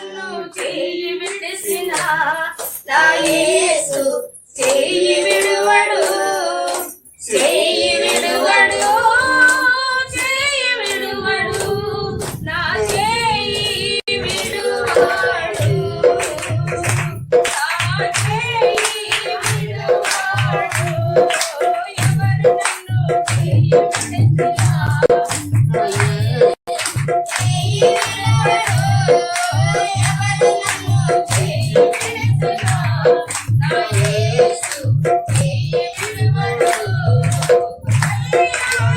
నన్ను చేయి విడిసిన నా యేసు చేయి విడువడు. చేయి విడువడు చేయి విడువడు నా చేయి విడువడు. నా చేయి విడువడు ఎవరు నన్ను చేయి విడిసిన చేయి విడువడు.